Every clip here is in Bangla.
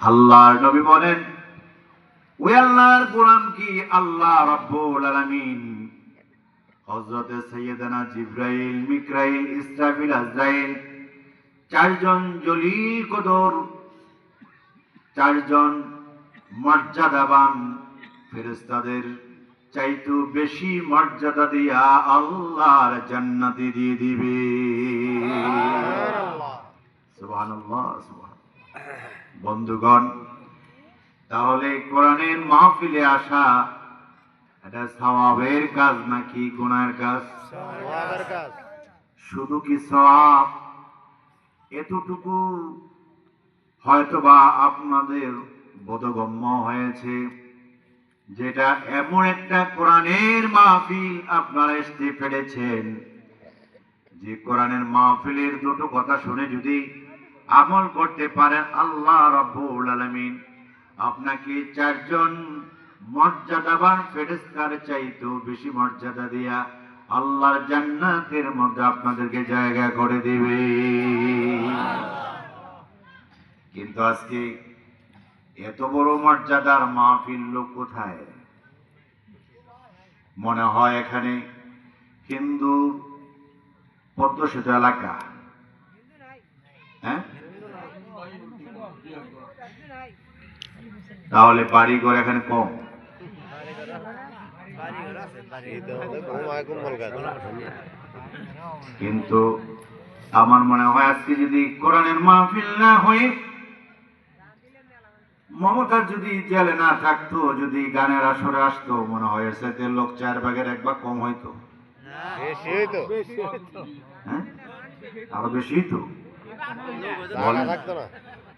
আল্লাহর নবী বলেন ওই আল্লাহর গোলাম কি? আল্লাহ রব্বুল আলামিন। হযরত সৈয়দনা জিব্রাইল মিকরাইল ইসরাফিল আজরাইল চারজন জলিল কদর চারজন মর্যাদাবান ফেরেশতাদের চাইতো বেশি মর্যাদা দিয়া আল্লাহর জান্নাতে দিয়ে দিবে। সুবহানাল্লাহ সুবহানাল্লাহ। বন্ধুগণ তাহলে কোরআনের মাহফিলে আসা এটা সওয়াবের কাজ নাকি গুনার কাজ? শুধু কি সওয়াব? এতটুকু হয়তোবা আপনাদের বোধগম্য হয়েছে যেটা এমন একটা কোরআনের মাহফিল আপনারা আসতে পেরেছেন। যে কোরআনের মাহফিলের দুটো কথা শুনে যদি আমল করতে পারেন আল্লাহ রব্বুল আলামিন। আপনাকে চারজন মর্যাদাবান ফেরেস্তার চাইতেও বেশি মর্যাদা দিয়া আল্লাহর জান্নাতের মধ্যে আপনাদেরকে জায়গা করে দিবে। কিন্তু আজকে এত বড় মর্যাদার মাহফিল লোক কোথায়? মনে হয় এখানে হিন্দু পদ্মসেত এলাকা। হ্যাঁ? তাহলে বাড়িঘর এখানে কম। কিন্তু আমার মনে হয় আজকে যদি কোরআনের মাহফিল না হয়ে মমতার যদি জেলে না থাকতো যদি গানের আসরে আসতো মনে হয় সাথে লোক চার ভাগের এক ভাগ কম হইতো। বেশি হ্যাঁ? আরও বেশি তো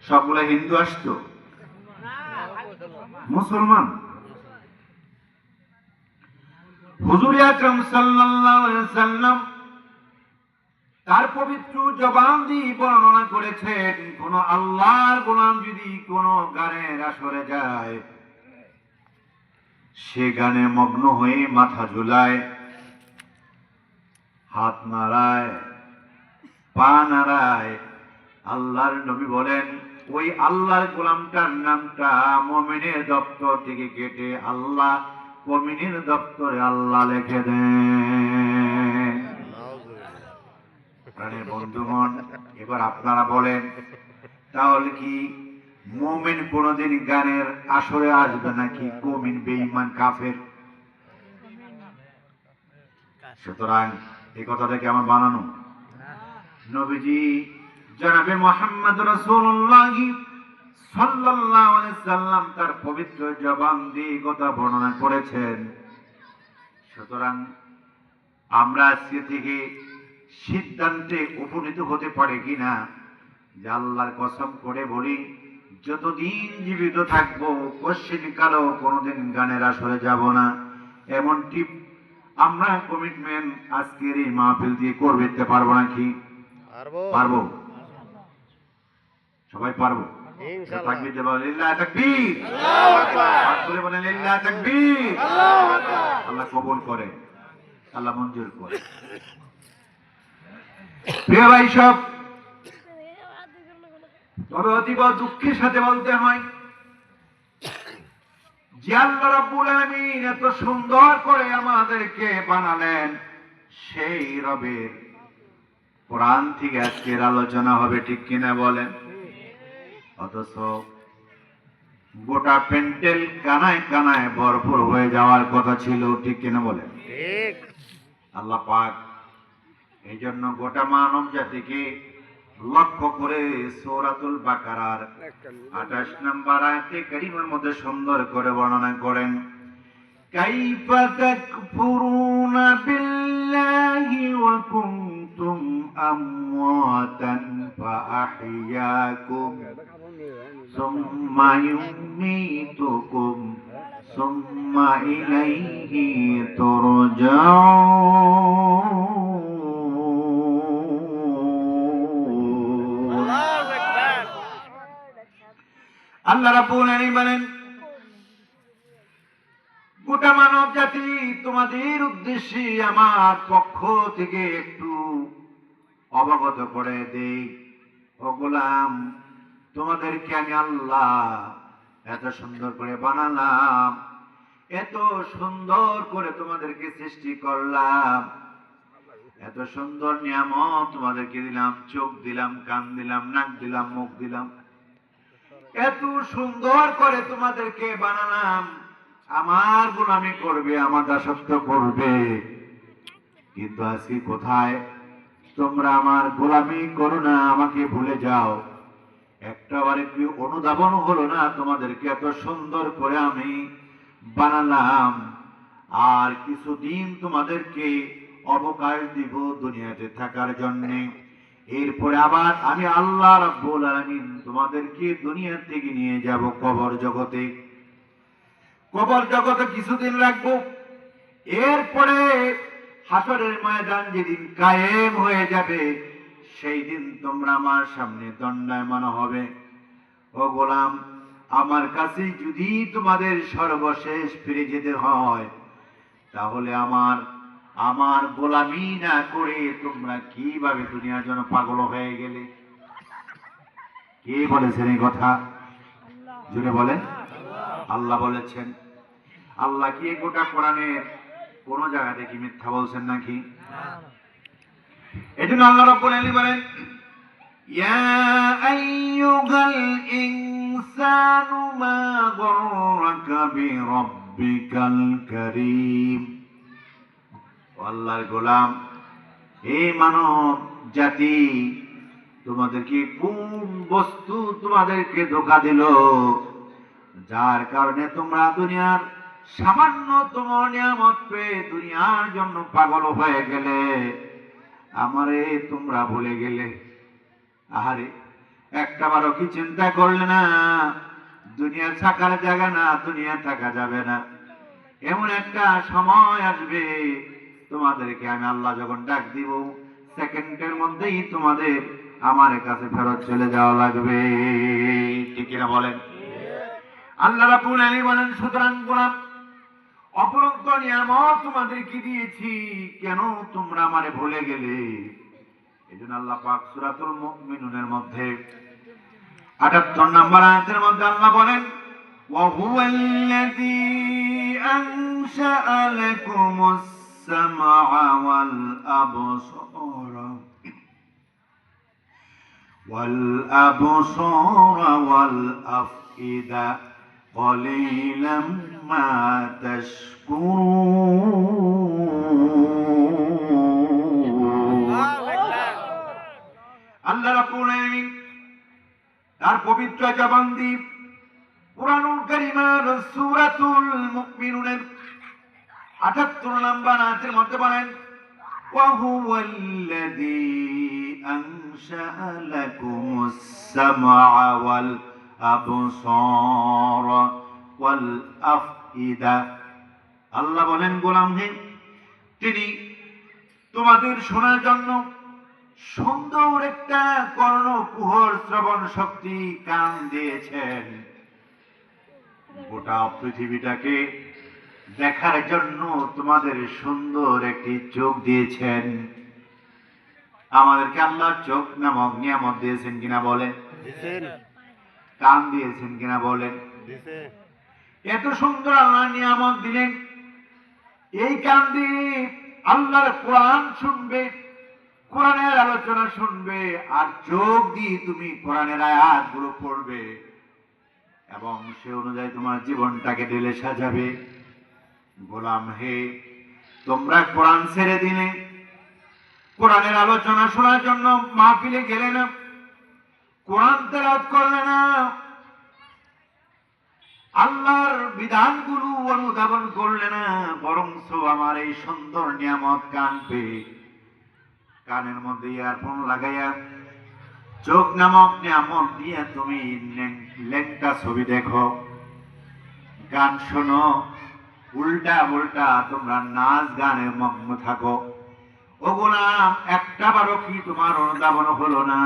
থাকতো হিন্দু আসতো। মুসলমান। হুজুর আকরাম সাল্লাম তার পবিত্র জবান দিয়ে বর্ণনা করেছেন, কোন আল্লাহর গোলাম যদি কোন গানের আসরে যায়, সে গানে মগ্ন হয়ে মাথা ঝুলায়, হাত নাড়ায়, পা নাড়ায়। আল্লাহর নবী বলেন ওই আল্লাহর গোলামটার নামটা মমিনের দপ্তর থেকে কেটে আল্লাহ মমিনের দপ্তরে আল্লাহ লেখে দেন। বন্ধুগণ, এবার আপনারা বলেন, তাহলে কি মোমেন কোনোদিন গানের আসরে আসবে নাকি কমিন বেঈমান কাফের? সুতরাং এই কথাটাকে আমার বানানো। নবীজি জনাবে মোহাম্মদ সাল্লাল্লাহু আলাইহি সাল্লাম তার পবিত্র জবান দিয়ে কথা বর্ণনা করেছেন। সুতরাং আমরা আজকে থেকে সিদ্ধান্তে উপনীত হতে পারে কিনা যে আল্লাহর কসম করে বলি যতদিন জীবিত থাকব কোশ্চিন কালো কোনোদিন গানের আসরে যাব না। এমনটি আমরা কমিটমেন্ট আজকের এই মাহফিল দিয়ে করবে পারব নাকি? পারব। সবাই পারব। দেবো লিল্লাহ তাকবীর। আল্লাহু লিল্লাহ তাকবীর। কবুল করে আল্লাহ মঞ্জুর করে। প্রিয় ভাই সব তবে অতীব দুঃখের সাথে বলতে হয় যে আল্লাহ রাব্বুল এত সুন্দর করে আমাদেরকে বানালেন সেই রবের কোরআন থেকে আজকের আলোচনা হবে ঠিক কিনা বলেন? অথচ গোটা পেন্টেল কানায় কানায় ভরপুর হয়ে যাওয়ার কথা ছিল ঠিক কিনা বলেন ঠিক আল্লাহ পাক এই জন্য গোটা মানব জাতিকে লক্ষ্য করে সৌরাতুল বাকারার আঠাশ নম্বর আয়াতে কারিমের মধ্যে সুন্দর করে বর্ণনা করেন كيف تكفرون بالله وكنتم أمواتا فأحياكم ثم يميتكم ثم إليه ترجعون আল্লাহু আকবার আল্লাহ রাব্বুল আলামিন বলেন গোটা মানব জাতি তোমাদের উদ্দেশ্যে আমার পক্ষ থেকে একটু অবগত করে দেই ও গোলাম তোমাদেরকে আমি আল্লাহ এত সুন্দর করে বানালাম, এত সুন্দর করে তোমাদেরকে সৃষ্টি করলাম, এত সুন্দর নিয়ামত তোমাদেরকে দিলাম, চোখ দিলাম, কান দিলাম, নাক দিলাম, মুখ দিলাম, এত সুন্দর করে তোমাদেরকে বানালাম, আমার গোলামি করবে, আমার দাসত্ব করবে, কিন্তু আজকে কোথায়? তোমরা আমার গোলামি করো না, আমাকে ভুলে যাও। একটা বারে কি অনুধাবন হলো না? তোমাদেরকে এত সুন্দর করে আমি বানালাম। আর কিছুদিন তোমাদেরকে অবকাশ দিব দুনিয়াতে থাকার জন্যে। এরপরে আবার আমি আল্লাহ রাব্বুল আলামিন তোমাদেরকে দুনিয়া থেকে নিয়ে যাব কবর জগতে। কবর জগতে কিছুদিন রাখব। এরপরে হাসরের ময়দান যেদিন কায়েম হয়ে যাবে সেই দিন তোমরা আমার সামনে দণ্ডায়মান হবে। ও গোলাম, আমার কাছে যদি তোমাদের সর্বশেষ ফিরে যেতে হয়, তাহলে আমার আমার গোলামি না করে তোমরা কীভাবে দুনিয়ার জন্য পাগল হয়ে গেলে? কে বলেছেন এই কথা? জুড়ে বলেন। আল্লাহ বলেছেন। আল্লাহ কি গোটা কোরআনের কোন জায়গা থেকে মিথ্যা বলছেন নাকি? এই জন্য আল্লাহ রব্বুল আলী বলেন, ইয়া আইয়ুহাল ইনসানু মা কারীম। আল্লাহর গোলাম, হে মানব জাতি তোমাদেরকে কোন বস্তু তোমাদেরকে ধোকা দিল? যার কারণে তোমরা দুনিয়ার সামান্যতম নিয়ামত পেয়ে দুনিয়ার জন্য পাগল হয়ে গেলে। আমারে তোমরা ভুলে গেলে। আহারে একটা বারো কি চিন্তা করলে না? দুনিয়া থাকার জায়গা না দুনিয়া থাকা যাবে না। এমন একটা সময় আসবে তোমাদেরকে আমি আল্লাহ যখন ডাক দিব সেকেন্ডের মধ্যেই তোমাদের আমার কাছে ফেরত চলে যাওয়া লাগবে। ঠিক কিনা বলেন? আল্লাহ রাব্বুল আলামিন বলেন সুতরাং গোলাম অপরন্ত নিয়ামত তোমাদেরকে দিয়েছি কেন তোমরা আমারে ভুলে গেলে এই জন্য আল্লাহ পাক সূরাতুল মুমিনুনের মধ্যে 78 নম্বর আয়াতের মধ্যে আল্লাহ বলেন وهو الذي أنشأ لكم السمع والأبصار والأبصار والأفئدة قليلا ما تشكرون আল্লাহ রাব্বুল আলামিন তার পবিত্র জবান দ্বীপ কুরআনুল কারীমের সূরাতুল মুমিনুনের 78 নম্বর আয়াতের মধ্যে বলেন وهو الذي أنشأ لكم السمع والأبصار والأفئدة আল্লাহ বলেন গোলাম হে তিনি তোমাদের শোনার জন্য সুন্দর একটা কর্ণকুহর শ্রবণ শক্তি কান দিয়েছেন গোটা পৃথিবীটাকে দেখার জন্য তোমাদের সুন্দর একটি চোখ দিয়েছেন আমাদেরকে আল্লাহ চোখ নামক নিয়ামত দিয়েছেন কিনা বলেন দিছেন কান দিয়েছেন কিনা বলেন। এত সুন্দর আল্লাহ নিয়ামত দিলেন। এই কান দিয়ে আল্লাহর কোরআন শুনবে কোরআনের আলোচনা শুনবে আর চোখ দিয়ে তুমি কোরআনের আয়াতগুলো পড়বে। এবং সে অনুযায়ী তোমার জীবনটাকে ঢেলে সাজাবে। গোলাম হে তোমরা কোরআন ছেড়ে দিলে কোরআনের আলোচনা শোনার জন্য মাহফিলে গেলে না। কোরআন তেলাওয়াত করলে না আল্লাহর বিধানগুলো অনুধাবন করলে না বরং আমার এই সুন্দর নিয়ামত কান পেয়ে কানের মধ্যে ইয়ারফোন লাগাইয়া চোখ নামক নিয়ামত দিয়ে তুমি লেংটা ছবি দেখো, গান শোনো, উল্টা উল্টা তোমরা নাচ গানে মগ্ন থাকো। ওগুলাম একটা বারো কি তোমার অনুধাবন হলো না?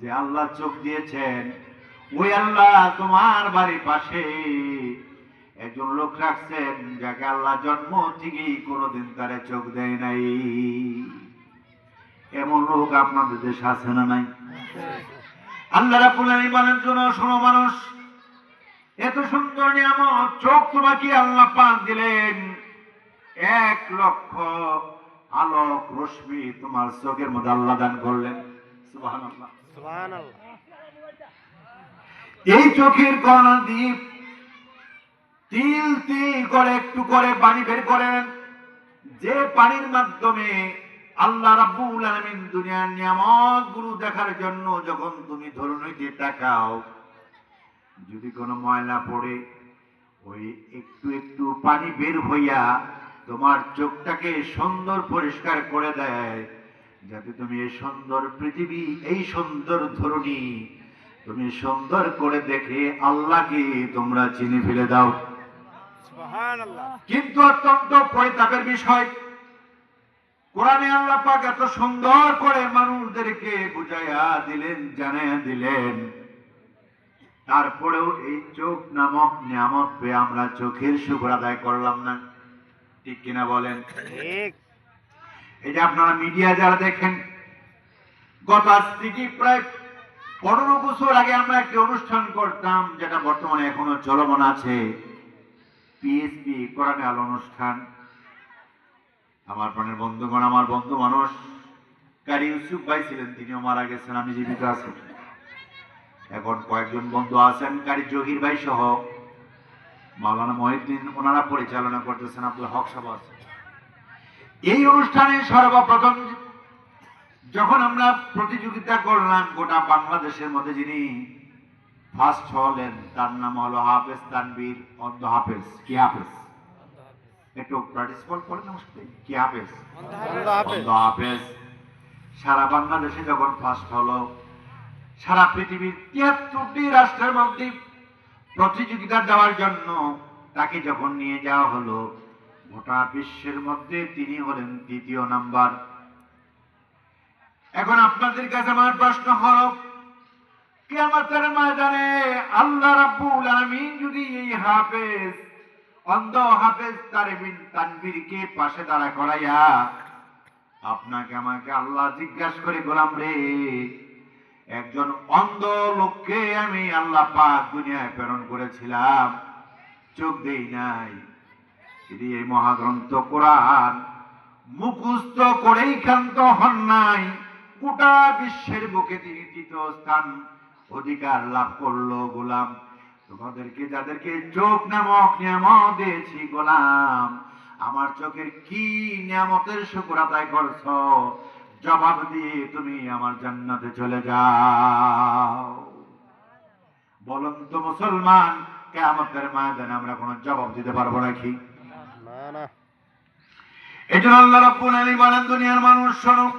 যে আল্লাহ চোখ দিয়েছেন, ওই আল্লাহ তোমার বাড়ির পাশে। একজন লোক রাখছেন, যাকে আল্লাহ জন্ম থেকেই কোনোদিন তারে চোখ দেয় নাই। এমন লোক আপনাদের দেশে আছে না নাই? আল্লাহ রাব্বুল আলামিন বলেন শোনো মানুষ, এত সুন্দর নিয়ামত, চোখ তোমাকে আল্লাহ পাক দিলেন। এক লক্ষ আলোক রশ্মি তোমার চোখের মধ্যে আল্লাহ দান করলেন। সুবহানাল্লাহ। এই চোখের কণা দিয়ে তিল তিল করে একটু করে পানি বের করেন। যে পানির মাধ্যমে আল্লাহ দুনিয়ার দেখার জন্য যখন তুমি ধরুনিতে তাকাও, যদি কোনো ময়লা পড়ে, ওই একটু একটু পানি বের হইয়া তোমার চোখটাকে সুন্দর পরিষ্কার করে দেয় যাতে তুমি এই সুন্দর পৃথিবী এই সুন্দর ধরনী তুমি সুন্দর করে দেখে আল্লাহকে তোমরা চিনে ফেলে দাও। কিন্তু অত্যন্ত পরিতাপের বিষয় কোরআনে আল্লাহ পাক এত সুন্দর করে মানুষদেরকে বুঝাইয়া দিলেন জানাইয়া দিলেন। তারপরেও এই চোখ নামক নিয়ামত পেয়ে আমরা চোখের শুক্র আদায় করলাম না। ঠিক কিনা বলেন? ঠিক। এই যে আপনারা মিডিয়া যারা দেখেন, গত আজ থেকে প্রায় পনেরো বছর আগে আমরা একটি অনুষ্ঠান করতাম, যেটা বর্তমানে এখনও চলমান আছে। পিএসপি কোরআনে আলো অনুষ্ঠান। আমার প্রাণের বন্ধুগণ, আমার বন্ধু মানুষ কারি ইউসুফ ভাই ছিলেন, তিনিও মারা গেছেন, আমি জীবিত আছি। এখন কয়েকজন বন্ধু আছেন কারি জহির ভাই সহ। মাওলানা মহিউদ্দিন, ওনারা পরিচালনা করতেছেন, আব্দুল হক সাহেব আছেন। এই অনুষ্ঠানে সর্বপ্রথম যখন আমরা প্রতিযোগিতা করলাম গোটা বাংলাদেশের মধ্যে যিনি ফার্স্ট হলেন তার নাম হলো হাফেজ তানবীর অন্ধ হাফেজ কি হাফেজ? একটু পার্টিসিপেট করেন আমার সাথে? কি হাফেজ? হাফেজ। অন্ধ হাফেজ। সারা বাংলাদেশে যখন ফার্স্ট হলো সারা পৃথিবীর তিয়াত্তরটি রাষ্ট্রের মধ্যে প্রতিযোগিতা দেওয়ার জন্য তাকে যখন নিয়ে যাওয়া হলো গোটা বিশ্বের মধ্যে তিনি হলেন দ্বিতীয় নাম্বার। এখন আপনাদের কাছে আমার প্রশ্ন হল, কেয়ামতের ময়দানে আল্লাহ রাব্বুল আলামিন যদি এই হাফেজ, অন্ধ হাফেজ তারবিন তানবীরকে পাশে দাঁড়া করাইয়া আপনাকে আমাকে আল্লাহ জিজ্ঞাসা করে, গোলাম রে, একজন অন্ধ লোককে আমি আল্লাহ পাক দুনিয়ায় প্রেরণ করেছিলাম, চোখ দেই নাই তিনি এই মহাগ্রন্থ কোরআন মুখস্থ করেই ক্ষান্ত হন নাই। গোটা বিশ্বের বুকে তিনি তৃতীয় স্থান অধিকার লাভ করল গোলাম। তোমাদেরকে, যাদেরকে চোখ নামক নিয়ামত দিয়েছি গোলাম, আমার চোখের কি নিয়ামতের শুকর আদায় করছ? জবাব দিয়ে তুমি আমার জান্নাতে চলে যাও। বলুন তো মুসলমান কেমতের ময়দানে আমরা কোনো জবাব দিতে পারব নাকি? এই জন্য আল্লাহ রাব্বুল আলামিন বলেন দুনিয়ার মানুষ শোনো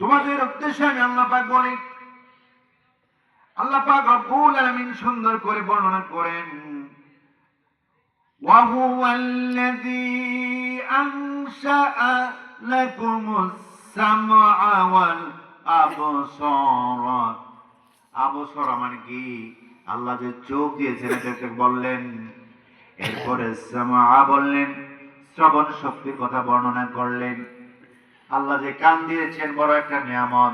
তোমাদের উদ্দেশ্যে আমি আল্লাহ পাক বলি আল্লাহ পাক রব্বুল আলামিন সুন্দর করে বর্ণনা করেন وهو الذي أنشأ لكم السمع والأبصار আবসর মানে কি আল্লাহ যে চোখ দিয়েছেন এটাকে বললেন এরপরে সামা বললেন শ্রবণ শক্তির কথা বর্ণনা করলেন। আল্লাহ যে কান দিয়েছেন, বড় একটা নিয়ামত।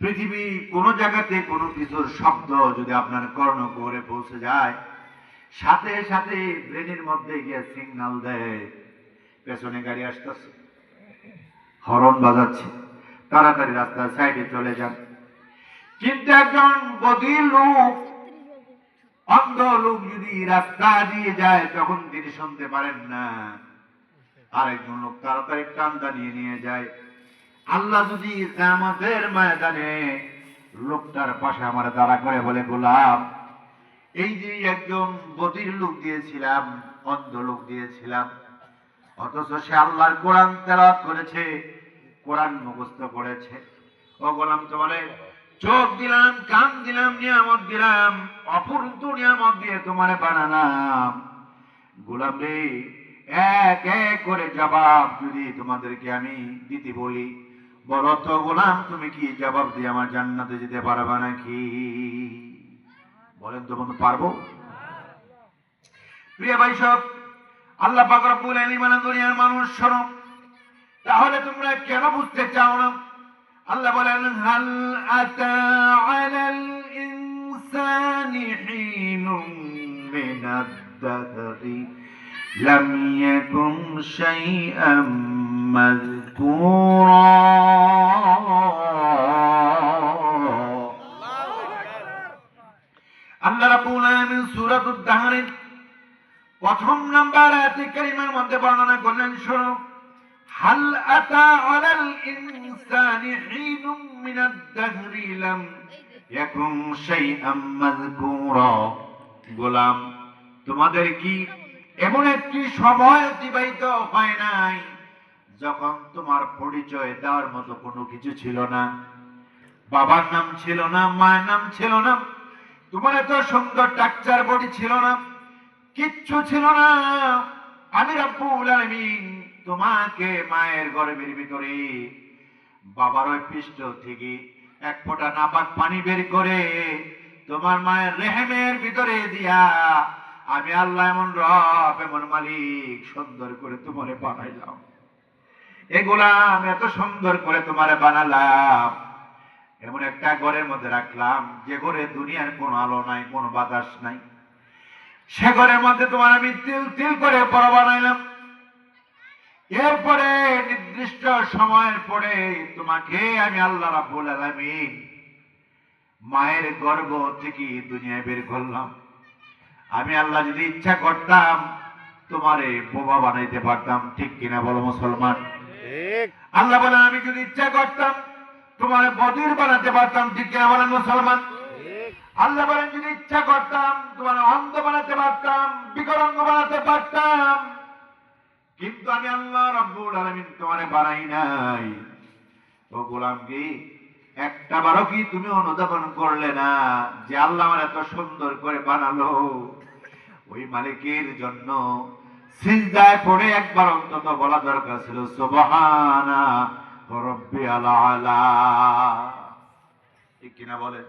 পৃথিবী কোনো জায়গাতে কোনো কিছুর শব্দ যদি আপনার কর্ণ করে পৌঁছে যায়, সাথে সাথে ব্রেনের মধ্যে গিয়ে সিগন্যাল দেয়। পেছনে গাড়ি আসতেছে। হরন বাজাচ্ছে। তাড়াতাড়ি রাস্তার সাইডে চলে যান। কিন্তু একজন বধির লোক অন্ধ লোক যদি রাস্তা দিয়ে যায়, তখন তিনি শুনতে পারেন না। আরেকজন লোক তাড়াতাড়ি টান্দা নিয়ে নিয়ে যায়। আল্লাহ যদি কিয়ামতের ময়দানে লোকটার পাশে আমার দাঁড়া করে বলে, গোলাম, এই যে একজন বধির লোক দিয়েছিলাম, অন্ধ লোক দিয়েছিলাম, অথচ সে আল্লাহর কোরআন তেলাওয়াত করেছে, কোরআন মুখস্থ করেছে। ও গোলাম, তো বলে চোখ দিলাম, কান দিলাম, নিয়ামত দিলাম অপূর্ত নিয়ামত দিয়ে তোমারে বানালাম। গোলাম রে, এক এক করে জবাব যদি তোমাদেরকে আমি দিতে বলি, বলো তো গোলাম, তুমি কি জবাব দিয়ে আমার জান্নাতে যেতে পারবে নাকি? বলেন তো বন্ধু, পারব? প্রিয় ভাই সব, আল্লাহ পাক রব্বুল দুনিয়ার মানুষ শোনো, তাহলে তোমরা কেন বুঝতে চাও না? আল্লাহ বলেন হাল আতা আলাল ইনসানি হিনুম মিনাদ দাহরি লাম ইয়াকুন শাইআম মাযকুরা আল্লাহ রাব্বুল আলামিন সূরাতুদ দাহরের প্রথম নাম্বার আয়াতে কারিমার মধ্যে বর্ণনা করলেন, শোনো। হাল আতা আলাল ইনসানি হিনুম মিনাদ দাহরি লাম ইয়াকুন শাইআম মাযকুরা। গোলাম, তোমাদের কি এমন একটি সময় অতিবাহিত হয় নাই যখন তোমার পরিচয় দেওয়ার মতো কোনো কিছু ছিল না? বাবার নাম ছিল না, মায়ের নাম ছিল না, তোমার এত সুন্দর ডাক্তার বডি ছিল না, কিচ্ছু ছিল না। আমি রব্বুল আলামিন তোমাকে মায়ের গর্ভের ভিতরে বাবার ওই পৃষ্ঠ থেকে এক ফোঁটা নাপাক পানি বের করে তোমার মায়ের রেহেমের ভিতরে দিয়া আমি আল্লাহ এমন রব, এমন মালিক, সুন্দর করে তোমারে বানাইলাম। এগুলা আমি এত সুন্দর করে তোমারে বানালাম। এমন একটা ঘরের মধ্যে রাখলাম, যে ঘরে দুনিয়ার কোনো আলো নাই, কোনো বাতাস নাই। সে ঘরের মধ্যে তোমার আমি তিল তিল করে বড় বানাইলাম। এরপরে নির্দিষ্ট সময়ের পরে তোমাকে আমি আল্লাহ রাব্বুল আলামিন মায়ের গর্ভ থেকে দুনিয়ায় বের করলাম। আমি আল্লাহ যদি ইচ্ছা করতাম তোমারে বোবা বানাইতে পারতাম। ঠিক কিনা বলো মুসলমান? আল্লাহ বলেন আমি যদি ইচ্ছা করতাম তোমার বদির বানাতে পারতাম। ঠিক কিনা বলেন মুসলমান? আল্লাহ বলেন যদি ইচ্ছা করতাম তোমার অন্ধ বানাতে পারতাম বিকলাঙ্গ বানাতে পারতাম। কিন্তু আমি আল্লাহ রব্বুল আলামিন তোমারে বানাই নাই। ও গোলাম কি? একটা বারও কি তুমি অনুধাবন করলে না যে আল্লাহ আমার এত সুন্দর করে বানালো? ওই মালিকের জন্য সিজদায় পড়ে একবার অন্তত বলা দরকার ছিল, সুবহানা রব্বিয়াল আলা। ঠিক কিনা বলে